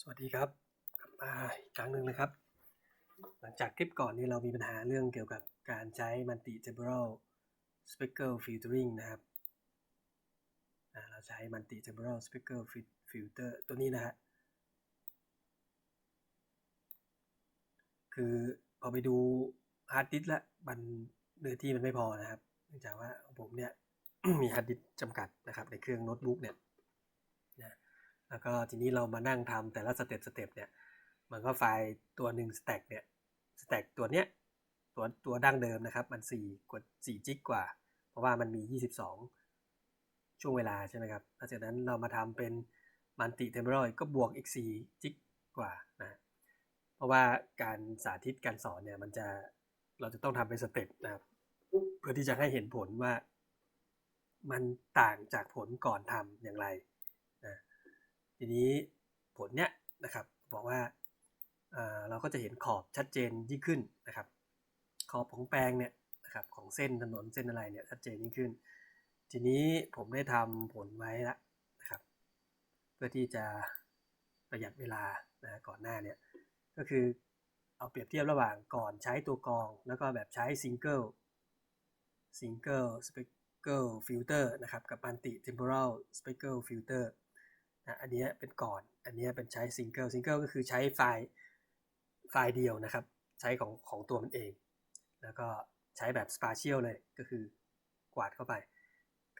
สวัสดีครับกลับมาอีกครั้งหนึ่งนะครับ หลังจากคลิปก่อนนี้เรามีปัญหาเรื่องเกี่ยวกับการใช้ multi temporal speckle filtering นะครับ เราใช้ multi temporal speckle filter ตัวนี้นะฮะ คือพอไปดูฮาร์ดดิสละมันเนื้อที่มันไม่พอนะครับ เนื่องจากว่าผมเนี่ยมีฮาร์ดดิสจำกัดนะครับในเครื่องโน้ตบุ๊กเนี่ย แล้วก็ทีนี้เรามานั่งทำแต่ละสเต็ปสเต็ปเนี่ย มันก็ไฟล์ตัวหนึ่งสแต็กเนี่ยสแต็กตัวเนี้ยตัวตัวดั้งเดิมนะครับ มัน4กว่า4จิกกว่า เพราะว่ามันมี 22 ช่วงเวลาใช่ไหมครับหลังจากนั้นเรามาทำเป็นมันติเทมเ r อรก็บวกอีก4จิกกว่านะเพราะว่าการสาธิตการสอนเนี่ยมันจะเราจะต้องทำเป็นสเต็ปนะครับ เพื่อที่จะให้เห็นผลว่ามันต่างจากผลก่อนทำอย่างไร ทีนี้ผลเนี้ยนะครับบอกว่าเราก็จะเห็นขอบชัดเจนยิ่งขึ้นนะครับ ขอบของแปลงเนี่ยนะครับของเส้นถนนเส้นอะไรเนี่ยชัดเจนยิ่งขึ้น ทีนี้ผมได้ทำผลไว้แล้วนะครับ เพื่อที่จะประหยัดเวลานะก่อนหน้าเนี่ยก็คือเอาเปรียบเทียบระหว่างก่อนใช้ตัวกรอง แล้วก็แบบใช้ซิงเกิลซิงเกิลสเปกเกิลฟิลเตอร์นะครับกับมัลติเนะอันนี้เป็นก่อน อันนี้เป็นใช้ซิงเกิลซิงเกิลก็คือใช้ไฟล์ไฟล์เดียวนะครับ ใช้ของของตัวมันเอง แล้วก็ใช้แบบสปาเชียลเลยก็คือกวาดเข้าไป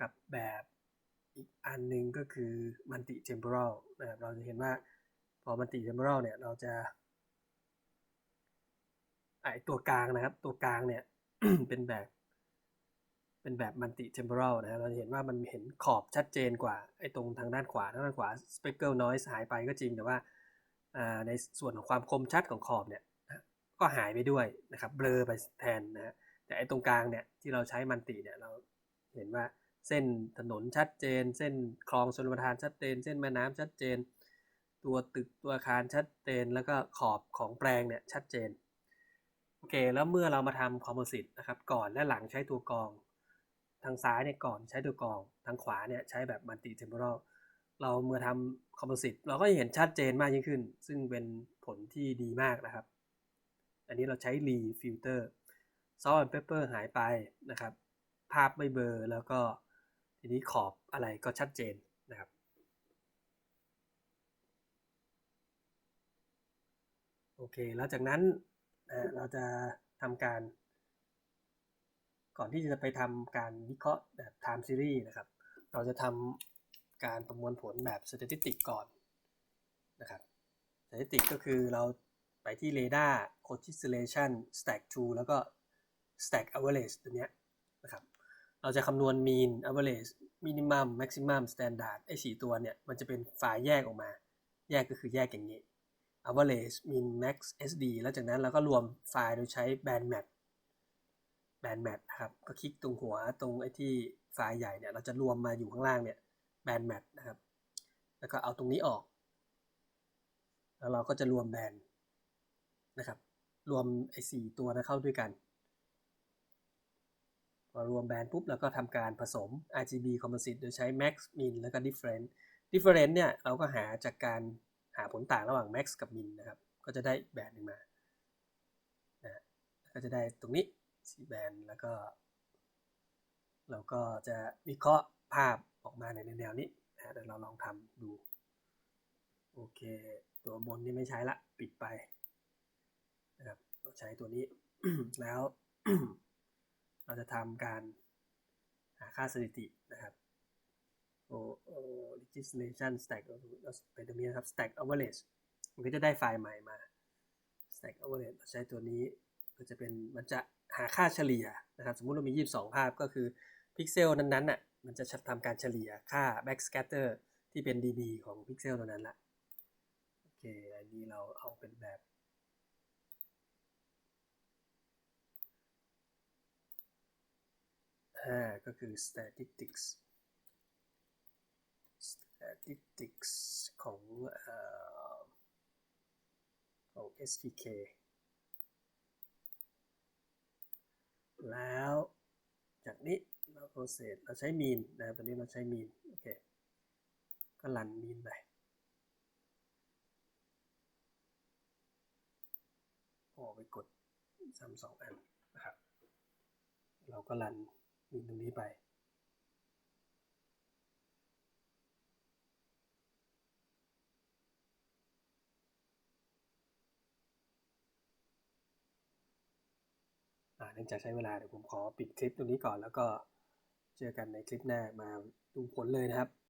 กับแบบอีกอันหนึงก็คือมั l ติเทม p o r a l นะครับเราจะเห็นว่าพอมั l ติเทม p o r a l เนี่ยเราจะไอตัวกลางนะครับ ตัวกลางเนี่ยเป็นแบบ เป็นแบบมั l ติเทม p o r a l นะเราจะเห็นว่ามันเห็นขอบชัดเจนกว่าไอ้ตรงทางด้านขวาทางด้านขวา speckle noise หายไปก็จริงแต่ว่าในส่วนของความคมชัดของขอบเนี่ยก็หายไปด้วยนะครับเบลอไปแทนนะฮะแต่ไอ้ตรงกลางเนี่ยที่เราใช้มันติเนี่ยเราเห็นว่าเส้นถนนชัดเจน เส้นคลองชลประทานชัดเจน เส้นแม่น้ำชัดเจน ตัวตึกตัวอาคารชัดเจน แล้วก็ขอบของแปลงเนี่ยชัดเจนโอเคแล้วเมื่อเรามาทำคอมโพสิตนะครับก่อนและหลังใช้ตัวกรอง ทางซ้ายเนี่ยก่อนใช้ตัวกรอง ทางขวาเนี่ยใช้แบบมัลติเทม p o r a l เราเมื่อทำคอมโพสิตเราก็เห็นชัดเจนมากยิ่งขึ้น ซึ่งเป็นผลที่ดีมากนะครับ อันนี้เราใช้รีฟิลเตอร์ซอสเปเปอร์หายไปนะครับ ภาพไม่เบลอแล้วก็ทีนี้ขอบอะไรก็ชัดเจนนะครับโอเค แล้วจากนั้นเราจะทำการ ก่อนที่จะไปทำการวิเคราะห์แบบ time series นะครับ เราจะทำการประมวลผลแบบ statistic ก่อนนะครับ statistic ก็คือเราไปที่ radar coordination stack true แล้วก็ stack average ตัวเนี้ยนะครับ เราจะคำนวณ mean average minimum maximum standard ไอ้สี่ตัวเนี่ย มันจะเป็นไฟล์แยกออกมา แยกก็คือแยกอย่างนี้ average min max sd แล้วจากนั้นเราก็รวมไฟล์โดยใช้ band map แบนแมทนะครับ ก็คลิกตรงหัวตรงไอ้ที่ไฟล์ใหญ่เนี่ย เราจะรวมมาอยู่ข้างล่างเนี่ยแบนแมทนะครับ แล้วก็เอาตรงนี้ออก แล้วเราก็จะรวมแบนนะครับ รวมไอ้สี่ตัวนะเข้าด้วยกัน พอรวมแบนปุ๊บเราก็ทำการผสม RGB composite โดยใช้ max min แล้วก็ difference difference เนี่ยเราก็หาจากการหาผลต่างระหว่าง max กับ min นะครับ ก็จะได้แบบหนึ่งมานะก็จะได้ตรงนี้ สีแบนแล้วก็ เราก็จะวิเคราะห์ภาพออกมาในแนวนี้นะเดี๋ยวเราลองทำดู โอเค ตัวบนนี่ไม่ใช้ละ ปิดไปนะครับเราใช้ตัวนี้แล้วเราจะทำการหาค่าสถิตินะครับโอ้โอ้ legislation stack เราไปตรงนี้นะครับ stack average มันก็จะได้ไฟล์ใหม่มา stack average เราใช้ตัวนี้ก็จะเป็นมันจะ หาค่าเฉลี่ยนะครับสมมุติเรามี 22 ภาพก็คือพิกเซลนั้นๆน่ะมันจะทำการเฉลี่ยค่า backscatter ที่เป็น dB ของพิกเซลตัวนั้นละโอเคอันนี้เราเอาเป็นแบบอ่าก็คือ statistics statistics ของเอ่อของ SPK แล้ว จากนี้เราโปรเซสเราใช้มีนนะตอนนี้เราใช้มีนโอเคก็ลันมีนไปพอไปกดซ้ำสองอันนะครับ เราก็ลันมีนตรงนี้ไป เนื่องจากใช้เวลาเดี๋ยวผมขอปิดคลิปตรงนี้ก่อน แล้วก็เจอกันในคลิปหน้ามาดูผลเลยนะครับ